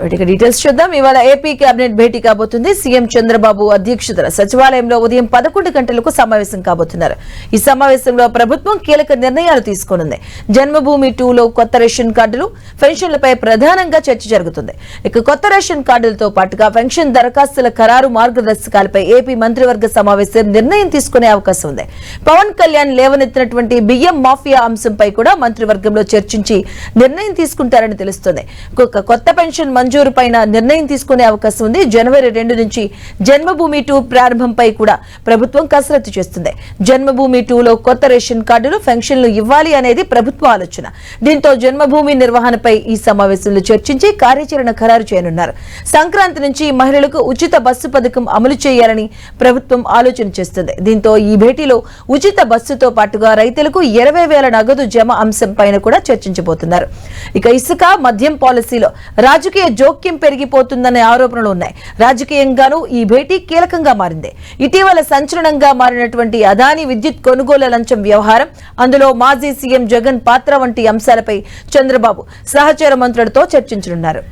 వీటికి డీటెయిల్స్ చూద్దాం. ఇవాళ ఏపీ కేబినెట్ భేటీ కాబోతుంది. సీఎం చంద్రబాబు అధ్యక్షతన సచివాలయంలో ఉదయం పదకొండు గంటలకు సమావేశం కాబోతున్నారు. ఈ సమావేశంలో ప్రభుత్వం కీలక నిర్ణయాలు తీసుకోనుంది. జన్మభూమి టూలో కొత్త రేషన్ కార్డులు పెన్షన్లపై ప్రధానంగా చర్చ జరుగుతుంది. ఇక కొత్త రేషన్ కార్డులతో పాటుగా పెన్షన్ దరఖాస్తుల ఖరారు మార్గదర్శకాలపై ఏపీ మంత్రివర్గ సమావేశం నిర్ణయం తీసుకునే అవకాశం ఉంది. పవన్ కళ్యాణ్ లేవనెత్తినటువంటి బియ్యం మాఫియా అంశంపై కూడా మంత్రివర్గంలో చర్చించి నిర్ణయం తీసుకుంటారని తెలుస్తోంది. కొత్త పెన్షన్ మంజూరు పైన నిర్ణయం తీసుకునే అవకాశం ఉంది. జనవరి రెండు నుంచి జన్మభూమి టూ ప్రారంభంపై కూడా ప్రభుత్వం కసరత్తు చేస్తుంది. జన్మభూమి టూలో కొత్త రేషన్ కార్డులు పెన్షన్లు ఇవ్వాలి అనేది ప్రభుత్వ ఆలోచన. దీంతో జన్మభూమి నిర్వహణపై ఈ సమావేశంలో చర్చించి కార్యాచరణ ఖరారు చేయనున్నారు. సంక్రాంతి నుంచి మహిళలకు ఉచిత బస్సు పథకం అమలు చేయాలని ప్రభుత్వం ఆలోచన చేస్తుంది. దీంతో ఈ భేటీలో ఉచిత బస్సుతో పాటుగా రైతులకు ఇరవై వేల నగదు జమ అంశం పైన కూడా చర్చించబోతున్నారు. ఇక ఇసుక మద్యం పాలసీలో రాజకీయ జోక్యం పెరిగిపోతుందనే ఆరోపణలు ఉన్నాయి. రాజకీయంగానూ ఈ భేటీ కీలకంగా మారింది. ఇటీవల సంచలనంగా మారినటువంటి అదాని విద్యుత్ కొనుగోలు లంచం వ్యవహారం అందులో మాజీ సీఎం జగన్ పాత్ర వంటి అంశాలపై చంద్రబాబు సహచర మంత్రులతో చర్చించనున్నారు.